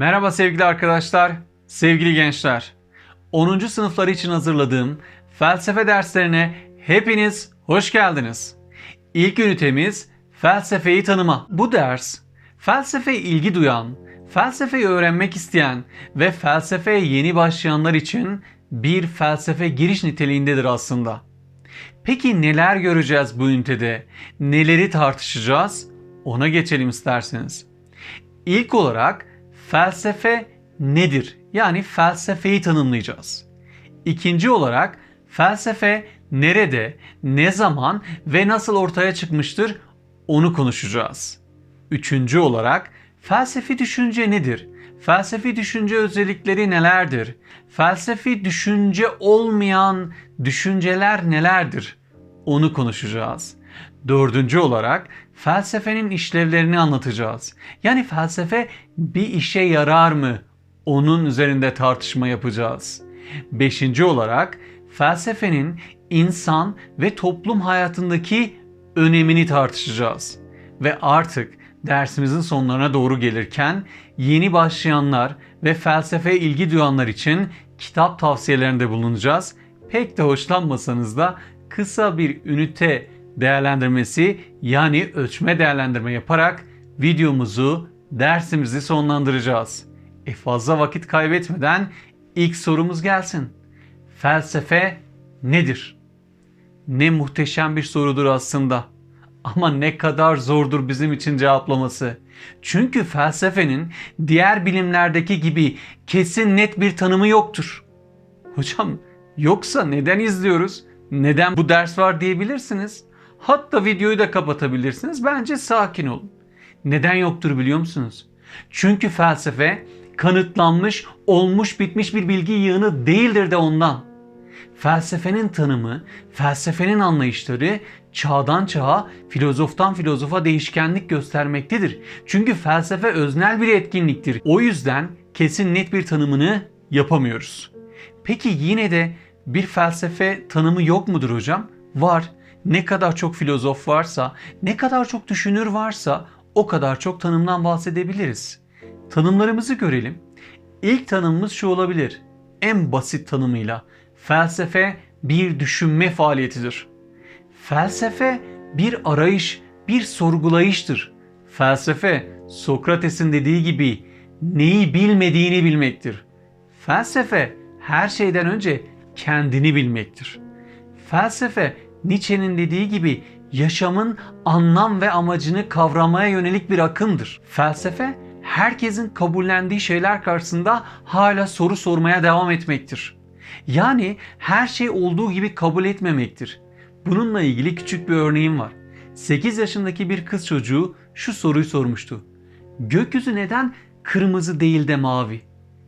Merhaba sevgili arkadaşlar, sevgili gençler. 10. sınıflar için hazırladığım felsefe derslerine hepiniz hoş geldiniz. İlk ünitemiz felsefeyi tanıma. Bu ders felsefeye ilgi duyan, felsefeyi öğrenmek isteyen ve felsefeye yeni başlayanlar için bir felsefe giriş niteliğindedir aslında. Peki neler göreceğiz bu ünitede? Neleri tartışacağız? Ona geçelim isterseniz. İlk olarak felsefe nedir? Yani felsefeyi tanımlayacağız. İkinci olarak felsefe nerede, ne zaman ve nasıl ortaya çıkmıştır onu konuşacağız. Üçüncü olarak felsefi düşünce nedir? Felsefi düşünce özellikleri nelerdir? Felsefi düşünce olmayan düşünceler nelerdir? Onu konuşacağız. Dördüncü olarak felsefenin işlevlerini anlatacağız. Yani felsefe bir işe yarar mı? Onun üzerinde tartışma yapacağız. Beşinci olarak felsefenin insan ve toplum hayatındaki önemini tartışacağız. Ve artık dersimizin sonlarına doğru gelirken yeni başlayanlar ve felsefeye ilgi duyanlar için kitap tavsiyelerinde bulunacağız. Pek de hoşlanmasanız da kısa bir ünite değerlendirmesi yani ölçme değerlendirme yaparak videomuzu, dersimizi sonlandıracağız. E fazla vakit kaybetmeden ilk sorumuz gelsin. Felsefe nedir? Ne muhteşem bir sorudur aslında. Ama ne kadar zordur bizim için cevaplaması. Çünkü felsefenin diğer bilimlerdeki gibi kesin net bir tanımı yoktur. Hocam yoksa neden izliyoruz? Neden bu ders var diyebilirsiniz. Hatta videoyu da kapatabilirsiniz. Bence sakin olun. Neden yoktur biliyor musunuz? Çünkü felsefe kanıtlanmış, olmuş bitmiş bir bilgi yığını değildir de ondan. Felsefenin tanımı, felsefenin anlayışları çağdan çağa, filozoftan filozofa değişkenlik göstermektedir. Çünkü felsefe öznel bir etkinliktir. O yüzden kesin net bir tanımını yapamıyoruz. Peki yine de bir felsefe tanımı yok mudur hocam? Var. Ne kadar çok filozof varsa, ne kadar çok düşünür varsa o kadar çok tanımdan bahsedebiliriz. Tanımlarımızı görelim. İlk tanımımız şu olabilir. En basit tanımıyla felsefe bir düşünme faaliyetidir. Felsefe bir arayış, bir sorgulayıştır. Felsefe Sokrates'in dediği gibi neyi bilmediğini bilmektir. Felsefe her şeyden önce kendini bilmektir. Felsefe Nietzsche'nin dediği gibi yaşamın anlam ve amacını kavramaya yönelik bir akımdır. Felsefe herkesin kabullendiği şeyler karşısında hala soru sormaya devam etmektir. Yani her şey olduğu gibi kabul etmemektir. Bununla ilgili küçük bir örneğim var. 8 yaşındaki bir kız çocuğu şu soruyu sormuştu. Gökyüzü neden kırmızı değil de mavi?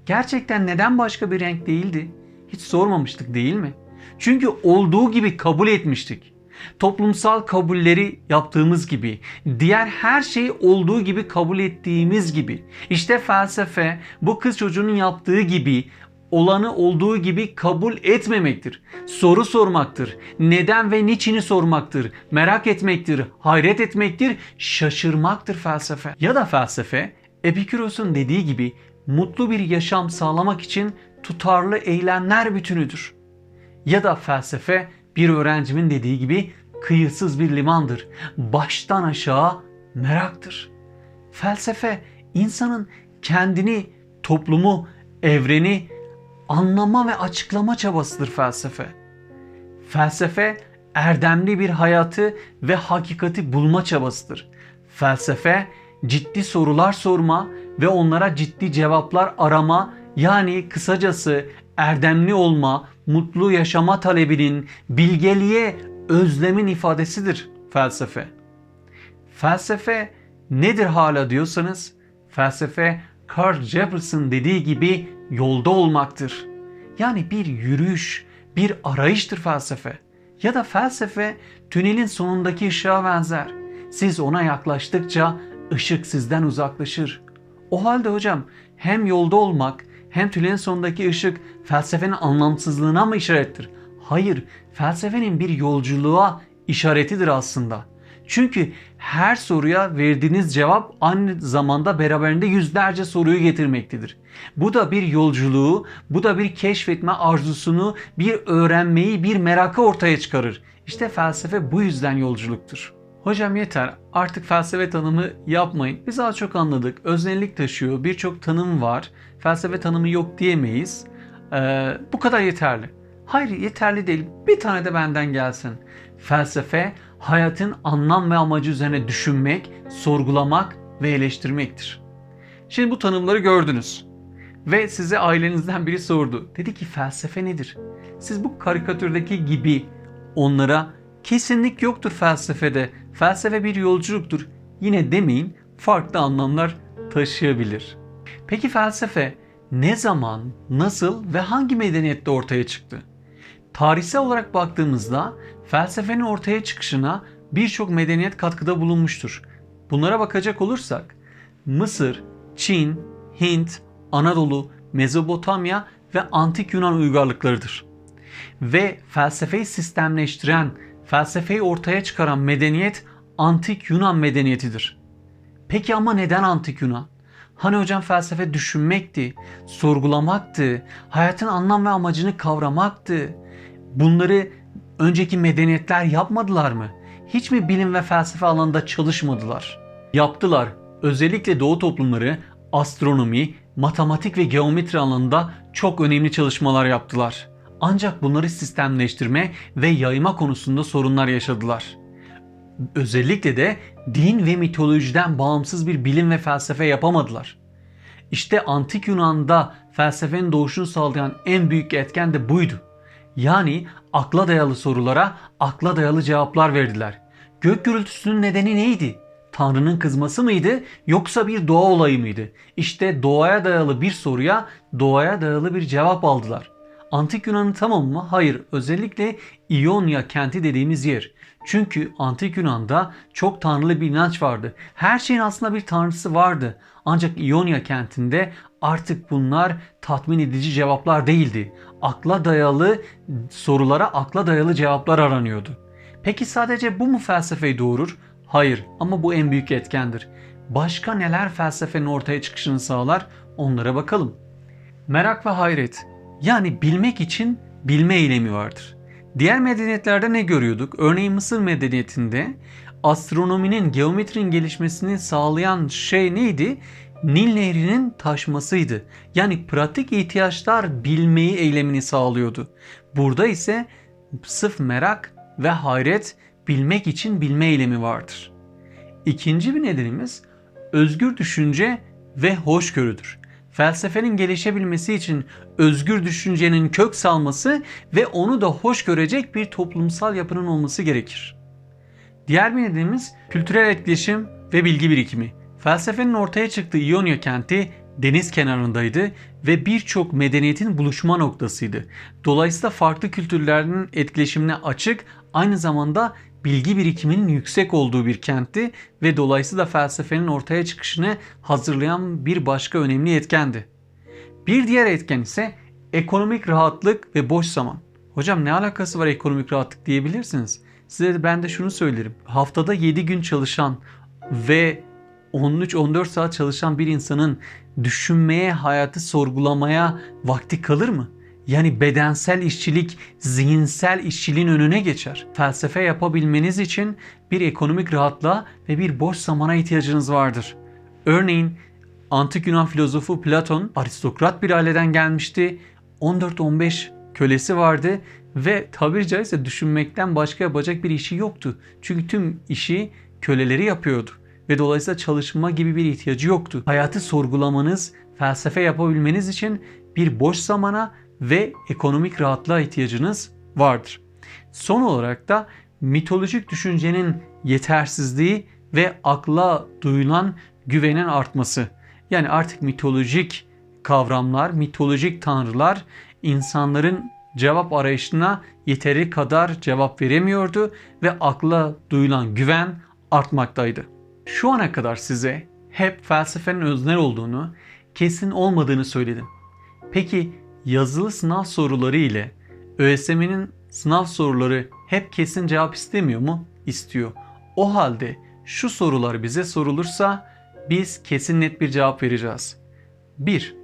Gerçekten neden başka bir renk değildi? Hiç sormamıştık değil mi? Çünkü olduğu gibi kabul etmiştik. Toplumsal kabulleri yaptığımız gibi, diğer her şeyi olduğu gibi kabul ettiğimiz gibi. İşte felsefe bu kız çocuğunun yaptığı gibi olanı olduğu gibi kabul etmemektir. Soru sormaktır. Neden ve niçini sormaktır. Merak etmektir. Hayret etmektir. Şaşırmaktır felsefe. Ya da felsefe Epiküros'un dediği gibi mutlu bir yaşam sağlamak için tutarlı eylemler bütünüdür. Ya da felsefe bir öğrencimin dediği gibi kıyısız bir limandır. Baştan aşağı meraktır. Felsefe insanın kendini, toplumu, evreni anlama ve açıklama çabasıdır felsefe. Felsefe erdemli bir hayatı ve hakikati bulma çabasıdır. Felsefe ciddi sorular sorma ve onlara ciddi cevaplar arama yani kısacası erdemli olma, mutlu yaşama talebinin, bilgeliğe özlemin ifadesidir felsefe. Felsefe nedir hala diyorsanız, felsefe Carl Jefferson dediği gibi yolda olmaktır. Yani bir yürüyüş, bir arayıştır felsefe. Ya da felsefe tünelin sonundaki ışığa benzer. Siz ona yaklaştıkça ışık sizden uzaklaşır. O halde hocam hem yolda olmak hem tünelin sonundaki ışık felsefenin anlamsızlığına mı işarettir? Hayır, felsefenin bir yolculuğa işaretidir aslında. Çünkü her soruya verdiğiniz cevap aynı zamanda beraberinde yüzlerce soruyu getirmektedir. Bu da bir yolculuğu, bu da bir keşfetme arzusunu, bir öğrenmeyi, bir merakı ortaya çıkarır. İşte felsefe bu yüzden yolculuktur. Hocam yeter artık felsefe tanımı yapmayın. Biz az çok anladık. Öznellik taşıyor. Birçok tanım var. Felsefe tanımı yok diyemeyiz. Ee, bu kadar yeterli. Hayır yeterli değil. Bir tane de benden gelsin. Felsefe hayatın anlam ve amacı üzerine düşünmek, sorgulamak ve eleştirmektir. Şimdi bu tanımları gördünüz. Ve size ailenizden biri sordu. Dedi ki felsefe nedir? Siz bu karikatürdeki gibi onlara kesinlik yoktur felsefede. Felsefe bir yolculuktur. Yine demeyin farklı anlamlar taşıyabilir. Peki felsefe ne zaman, nasıl ve hangi medeniyette ortaya çıktı? Tarihsel olarak baktığımızda felsefenin ortaya çıkışına birçok medeniyet katkıda bulunmuştur. Bunlara bakacak olursak Mısır, Çin, Hint, Anadolu, Mezopotamya ve Antik Yunan uygarlıklarıdır. Ve felsefeyi sistemleştiren, felsefeyi ortaya çıkaran medeniyet Antik Yunan medeniyetidir. Peki ama neden Antik Yunan? Hani hocam felsefe düşünmekti, sorgulamaktı, hayatın anlam ve amacını kavramaktı. Bunları önceki medeniyetler yapmadılar mı? Hiç mi bilim ve felsefe alanında çalışmadılar? Yaptılar. Özellikle doğu toplumları astronomi, matematik ve geometri alanında çok önemli çalışmalar yaptılar. Ancak bunları sistemleştirme ve yayma konusunda sorunlar yaşadılar. Özellikle de din ve mitolojiden bağımsız bir bilim ve felsefe yapamadılar. İşte antik Yunan'da felsefenin doğuşunu sağlayan en büyük etken de buydu. Yani akla dayalı sorulara akla dayalı cevaplar verdiler. Gök gürültüsünün nedeni neydi? Tanrı'nın kızması mıydı yoksa bir doğa olayı mıydı? İşte doğaya dayalı bir soruya doğaya dayalı bir cevap aldılar. Antik Yunan'ın tamamı mı? Hayır. Özellikle İonya kenti dediğimiz yer. Çünkü Antik Yunan'da çok tanrılı bir inanç vardı. Her şeyin aslında bir tanrısı vardı. Ancak İonya kentinde artık bunlar tatmin edici cevaplar değildi. Akla dayalı sorulara akla dayalı cevaplar aranıyordu. Peki sadece bu mu felsefeyi doğurur? Hayır ama bu en büyük etkendir. Başka neler felsefenin ortaya çıkışını sağlar? Onlara bakalım. Merak ve hayret. Yani bilmek için bilme eylemi vardır. Diğer medeniyetlerde ne görüyorduk? Örneğin Mısır medeniyetinde astronominin, geometrinin gelişmesini sağlayan şey neydi? Nil Nehri'nin taşmasıydı. Yani pratik ihtiyaçlar bilmeyi eylemini sağlıyordu. Burada ise sırf merak ve hayret bilmek için bilme eylemi vardır. İkinci bir nedenimiz özgür düşünce ve hoşgörüdür. Felsefenin gelişebilmesi için özgür düşüncenin kök salması ve onu da hoş görecek bir toplumsal yapının olması gerekir. Diğer bir nedenimiz kültürel etkileşim ve bilgi birikimi. Felsefenin ortaya çıktığı İonya kenti deniz kenarındaydı ve birçok medeniyetin buluşma noktasıydı. Dolayısıyla farklı kültürlerin etkileşimine açık, aynı zamanda bilgi birikiminin yüksek olduğu bir kentti ve dolayısıyla felsefenin ortaya çıkışını hazırlayan bir başka önemli etkendi. Bir diğer etken ise ekonomik rahatlık ve boş zaman. Hocam ne alakası var ekonomik rahatlık diyebilirsiniz. Size de ben de şunu söylerim. Haftada 7 gün çalışan ve 13-14 saat çalışan bir insanın düşünmeye, hayatı sorgulamaya vakti kalır mı? Yani bedensel işçilik zihinsel işçiliğin önüne geçer. Felsefe yapabilmeniz için bir ekonomik rahatlığa ve bir boş zamana ihtiyacınız vardır. Örneğin Antik Yunan filozofu Platon aristokrat bir aileden gelmişti. 14-15 kölesi vardı ve tabiri caizse düşünmekten başka yapacak bir işi yoktu. Çünkü tüm işi köleleri yapıyordu ve dolayısıyla çalışma gibi bir ihtiyacı yoktu. Hayatı sorgulamanız, felsefe yapabilmeniz için bir boş zamana ve ekonomik rahatlığa ihtiyacınız vardır. Son olarak da mitolojik düşüncenin yetersizliği ve akla duyulan güvenin artması. Yani artık mitolojik kavramlar, mitolojik tanrılar insanların cevap arayışına yeteri kadar cevap veremiyordu ve akla duyulan güven artmaktaydı. Şu ana kadar size hep felsefenin öznel olduğunu, kesin olmadığını söyledim. Peki yazılı sınav soruları ile ÖSYM'nin sınav soruları hep kesin cevap istemiyor mu? İstiyor. O halde şu sorular bize sorulursa biz kesin net bir cevap vereceğiz. 1.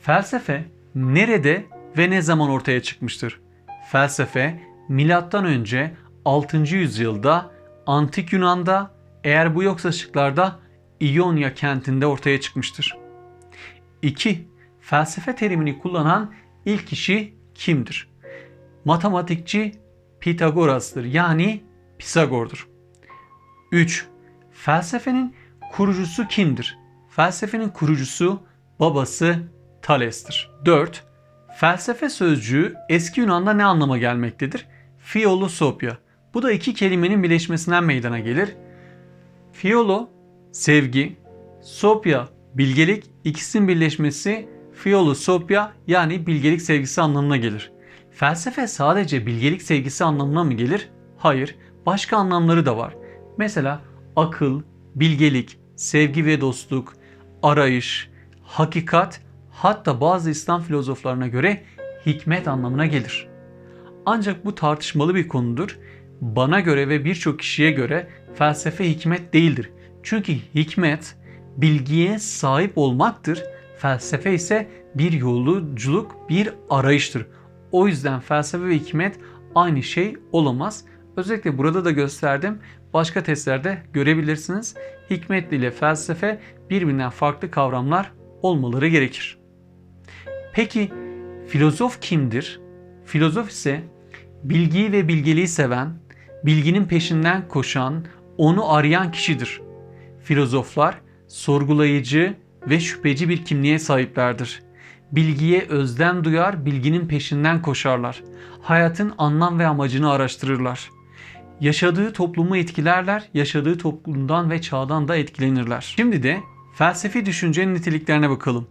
Felsefe nerede ve ne zaman ortaya çıkmıştır? Felsefe milattan önce 6. yüzyılda Antik Yunan'da eğer bu yoksa şıklarda İonya kentinde ortaya çıkmıştır. 2. Felsefe terimini kullanan ilk kişi kimdir? Matematikçi Pitagoras'tır yani Pisagor'dur. 3. Felsefenin kurucusu kimdir? Felsefenin kurucusu babası Thales'tir. 4. Felsefe sözcüğü eski Yunan'da ne anlama gelmektedir? Philosophia. Bu da iki kelimenin birleşmesinden meydana gelir. Phiolo sevgi, sophia bilgelik ikisinin birleşmesi philosophia yani bilgelik sevgisi anlamına gelir. Felsefe sadece bilgelik sevgisi anlamına mı gelir? Hayır, başka anlamları da var. Mesela akıl, bilgelik, sevgi ve dostluk, arayış, hakikat, hatta bazı İslam filozoflarına göre hikmet anlamına gelir. Ancak bu tartışmalı bir konudur. Bana göre ve birçok kişiye göre felsefe hikmet değildir. Çünkü hikmet bilgiye sahip olmaktır. Felsefe ise bir yolculuk, bir arayıştır. O yüzden felsefe ve hikmet aynı şey olamaz. Özellikle burada da gösterdim. Başka testlerde görebilirsiniz. Hikmet ile felsefe birbirinden farklı kavramlar olmaları gerekir. Peki filozof kimdir? Filozof ise bilgiyi ve bilgeliği seven, bilginin peşinden koşan, onu arayan kişidir. Filozoflar sorgulayıcı ve şüpheci bir kimliğe sahiplerdir. Bilgiye özlem duyar, bilginin peşinden koşarlar. Hayatın anlam ve amacını araştırırlar. Yaşadığı toplumu etkilerler, yaşadığı toplumdan ve çağdan da etkilenirler. Şimdi de felsefi düşüncenin niteliklerine bakalım.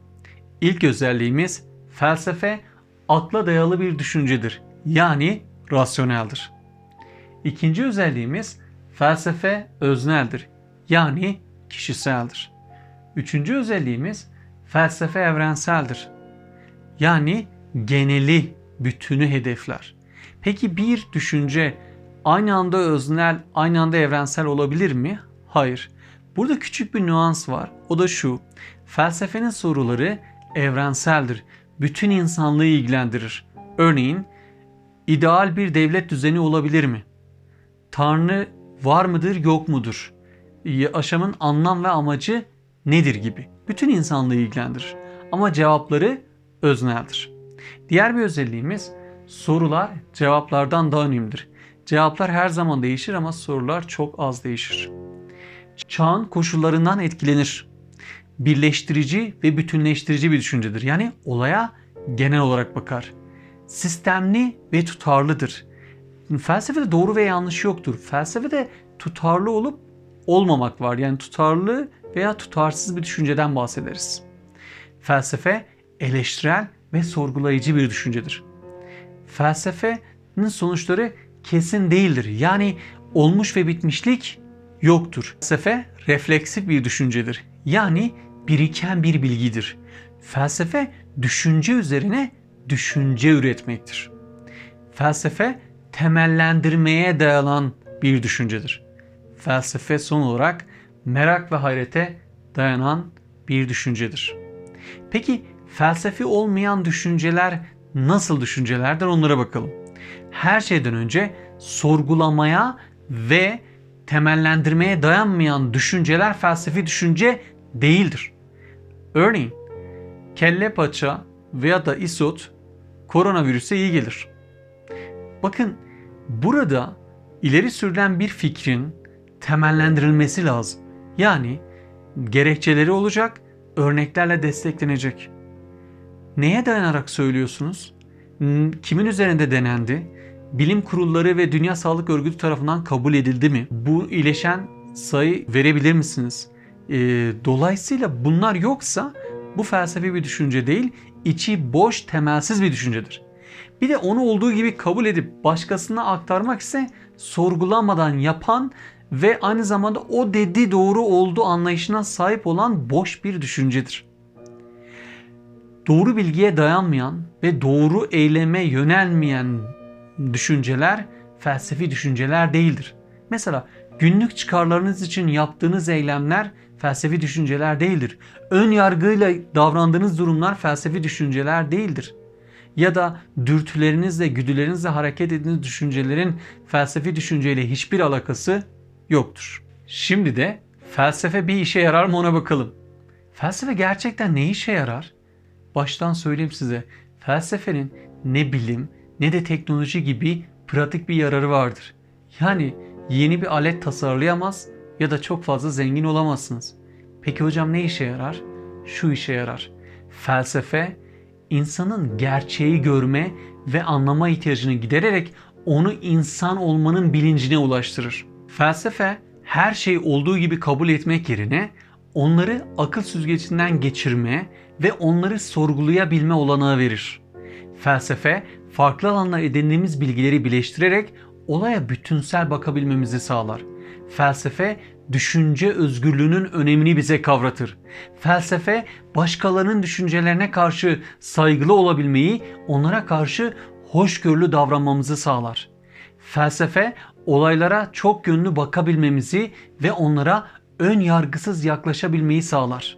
İlk özelliğimiz felsefe akla dayalı bir düşüncedir. Yani rasyoneldir. İkinci özelliğimiz felsefe özneldir. Yani kişiseldir. Üçüncü özelliğimiz felsefe evrenseldir. Yani geneli, bütünü hedefler. Peki bir düşünce aynı anda öznel, aynı anda evrensel olabilir mi? Hayır. Burada küçük bir nüans var. O da şu. Felsefenin soruları evrenseldir. Bütün insanlığı ilgilendirir. Örneğin ideal bir devlet düzeni olabilir mi? Tanrı var mıdır, yok mudur? Yaşamın anlam ve amacı nedir gibi. Bütün insanlığı ilgilendirir. Ama cevapları özneldir. Diğer bir özelliğimiz sorular cevaplardan daha önemlidir. Cevaplar her zaman değişir ama sorular çok az değişir. Çağın koşullarından etkilenir. Birleştirici ve bütünleştirici bir düşüncedir. Yani olaya genel olarak bakar. Sistemli ve tutarlıdır. Felsefede doğru ve yanlış yoktur. Felsefede tutarlı olup olmamak var. Yani tutarlı veya tutarsız bir düşünceden bahsederiz. Felsefe eleştirel ve sorgulayıcı bir düşüncedir. Felsefenin sonuçları kesin değildir. Yani olmuş ve bitmişlik yoktur. Felsefe refleksif bir düşüncedir. Yani biriken bir bilgidir. Felsefe düşünce üzerine düşünce üretmektir. Felsefe temellendirmeye dayanan bir düşüncedir. Felsefe son olarak merak ve hayrete dayanan bir düşüncedir. Peki felsefi olmayan düşünceler nasıl düşüncelerdir onlara bakalım. Her şeyden önce sorgulamaya ve temellendirmeye dayanmayan düşünceler felsefi düşünce değildir. Örneğin kelle paça veya da isot koronavirüse iyi gelir. Bakın burada ileri sürülen bir fikrin temellendirilmesi lazım. Yani gerekçeleri olacak, örneklerle desteklenecek. Neye dayanarak söylüyorsunuz? Kimin üzerinde denendi? Bilim kurulları ve Dünya Sağlık Örgütü tarafından kabul edildi mi? Bu iyileşen sayı verebilir misiniz? E, dolayısıyla bunlar yoksa bu felsefi bir düşünce değil, içi boş, temelsiz bir düşüncedir. Bir de onu olduğu gibi kabul edip başkasına aktarmak ise sorgulamadan yapan ve aynı zamanda o dedi doğru oldu anlayışına sahip olan boş bir düşüncedir. Doğru bilgiye dayanmayan ve doğru eyleme yönelmeyen düşünceler felsefi düşünceler değildir. Mesela günlük çıkarlarınız için yaptığınız eylemler felsefi düşünceler değildir. Ön yargıyla davrandığınız durumlar felsefi düşünceler değildir. Ya da dürtülerinizle, güdülerinizle hareket ettiğiniz düşüncelerin felsefi düşünceyle hiçbir alakası yoktur. Şimdi de felsefe bir işe yarar mı ona bakalım. Felsefe gerçekten ne işe yarar? Baştan söyleyeyim size. Felsefenin ne bilim ne de teknoloji gibi pratik bir yararı vardır. Yani yeni bir alet tasarlayamaz ya da çok fazla zengin olamazsınız. Peki hocam ne işe yarar? Şu işe yarar. Felsefe insanın gerçeği görme ve anlama ihtiyacını gidererek onu insan olmanın bilincine ulaştırır. Felsefe her şey olduğu gibi kabul etmek yerine onları akıl süzgecinden geçirme ve onları sorgulayabilme olanağı verir. Felsefe farklı alanlar edindiğimiz bilgileri birleştirerek olaya bütünsel bakabilmemizi sağlar. Felsefe düşünce özgürlüğünün önemini bize kavratır. Felsefe başkalarının düşüncelerine karşı saygılı olabilmeyi, onlara karşı hoşgörülü davranmamızı sağlar. Felsefe olaylara çok yönlü bakabilmemizi ve onlara ön yargısız yaklaşabilmeyi sağlar.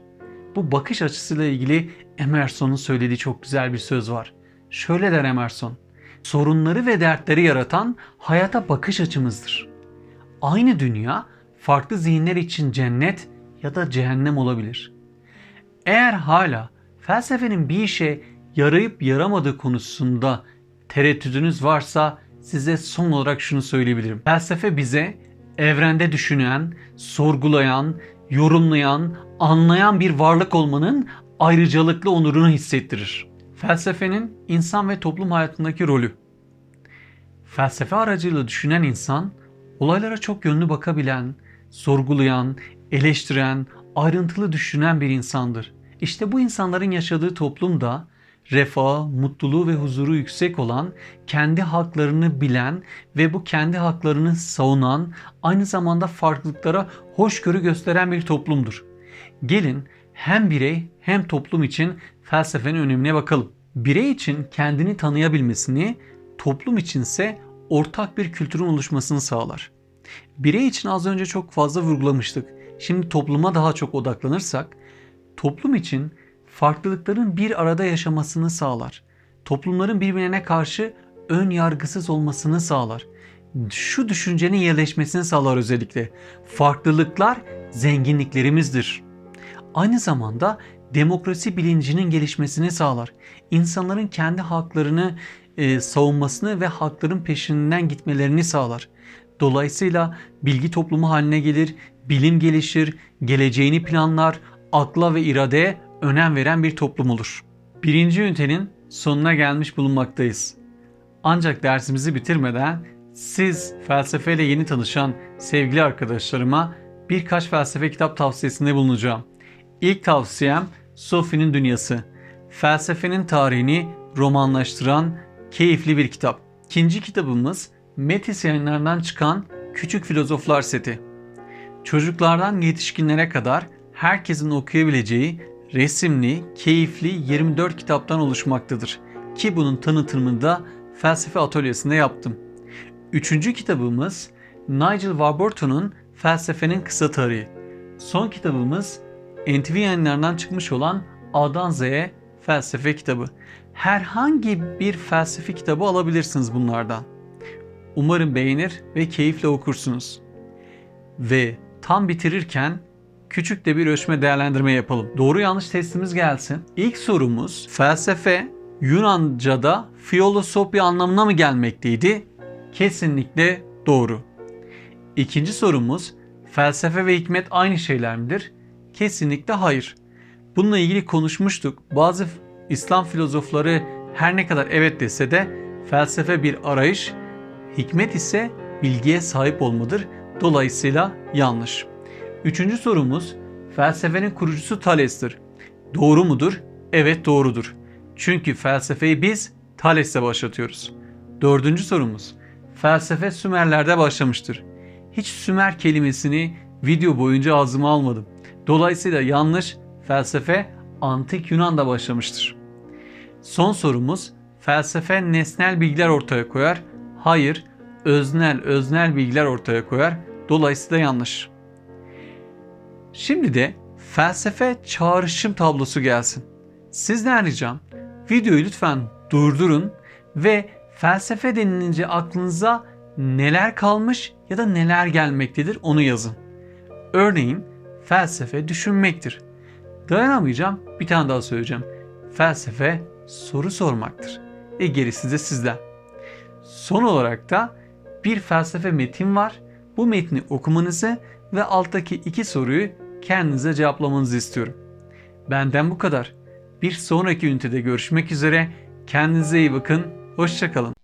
Bu bakış açısıyla ilgili Emerson'un söylediği çok güzel bir söz var. Şöyle der Emerson. Sorunları ve dertleri yaratan hayata bakış açımızdır. Aynı dünya farklı zihinler için cennet ya da cehennem olabilir. Eğer hala felsefenin bir işe yarayıp yaramadığı konusunda tereddüdünüz varsa size son olarak şunu söyleyebilirim. Felsefe bize evrende düşünen, sorgulayan, yorumlayan, anlayan bir varlık olmanın ayrıcalıklı onurunu hissettirir. Felsefenin insan ve toplum hayatındaki rolü. Felsefe aracıyla düşünen insan, olaylara çok yönlü bakabilen, sorgulayan, eleştiren, ayrıntılı düşünen bir insandır. İşte bu insanların yaşadığı toplumda refahı, mutluluğu ve huzuru yüksek olan, kendi haklarını bilen ve bu kendi haklarını savunan, aynı zamanda farklılıklara hoşgörü gösteren bir toplumdur. Gelin hem birey hem toplum için felsefenin önemine bakalım. Birey için kendini tanıyabilmesini, toplum içinse ortak bir kültürün oluşmasını sağlar. Birey için az önce çok fazla vurgulamıştık. Şimdi topluma daha çok odaklanırsak, toplum için farklılıkların bir arada yaşamasını sağlar. Toplumların birbirine karşı ön yargısız olmasını sağlar. Şu düşüncenin yerleşmesini sağlar özellikle. Farklılıklar zenginliklerimizdir. Aynı zamanda demokrasi bilincinin gelişmesini sağlar. İnsanların kendi haklarını e, savunmasını ve hakların peşinden gitmelerini sağlar. Dolayısıyla bilgi toplumu haline gelir, bilim gelişir, geleceğini planlar, akla ve iradeye önem veren bir toplum olur. Birinci ünitenin sonuna gelmiş bulunmaktayız. Ancak dersimizi bitirmeden siz felsefeyle yeni tanışan sevgili arkadaşlarıma birkaç felsefe kitap tavsiyesinde bulunacağım. İlk tavsiyem Sophie'nin Dünyası. Felsefenin tarihini romanlaştıran keyifli bir kitap. İkinci kitabımız Metis yayınlarından çıkan Küçük Filozoflar seti. Çocuklardan yetişkinlere kadar herkesin okuyabileceği resimli, keyifli 24 kitaptan oluşmaktadır. Ki bunun tanıtımını da felsefe atölyesinde yaptım. Üçüncü kitabımız Nigel Warburton'un Felsefenin Kısa Tarihi. Son kitabımız NTV yayınlarından çıkmış olan A'dan Z'ye felsefe kitabı. Herhangi bir felsefe kitabı alabilirsiniz bunlardan. Umarım beğenir ve keyifle okursunuz. Ve tam bitirirken küçük de bir ölçme değerlendirme yapalım. Doğru yanlış testimiz gelsin. İlk sorumuz felsefe Yunanca'da filosofya anlamına mı gelmekteydi? Kesinlikle doğru. İkinci sorumuz felsefe ve hikmet aynı şeyler midir? Kesinlikle hayır. Bununla ilgili konuşmuştuk. Bazı İslam filozofları her ne kadar evet dese de felsefe bir arayış, hikmet ise bilgiye sahip olmadır. Dolayısıyla yanlış. Üçüncü sorumuz felsefenin kurucusu Thales'tir. Doğru mudur? Evet doğrudur. Çünkü felsefeyi biz Thales'le başlatıyoruz. Dördüncü sorumuz felsefe Sümerler'de başlamıştır. Hiç Sümer kelimesini video boyunca ağzıma almadım. Dolayısıyla yanlış felsefe antik Yunan'da başlamıştır. Son sorumuz felsefe nesnel bilgiler ortaya koyar. Hayır, öznel öznel bilgiler ortaya koyar. Dolayısıyla yanlış. Şimdi de felsefe çağrışım tablosu gelsin. Sizden ricam videoyu lütfen durdurun ve felsefe denilince aklınıza neler kalmış ya da neler gelmektedir onu yazın. Örneğin felsefe düşünmektir. Dayanamayacağım bir tane daha söyleyeceğim. Felsefe soru sormaktır. E gerisi de sizden. Son olarak da bir felsefe metin var. Bu metni okumanızı ve alttaki iki soruyu kendinize cevaplamanızı istiyorum. Benden bu kadar. Bir sonraki ünitede görüşmek üzere. Kendinize iyi bakın. Hoşçakalın.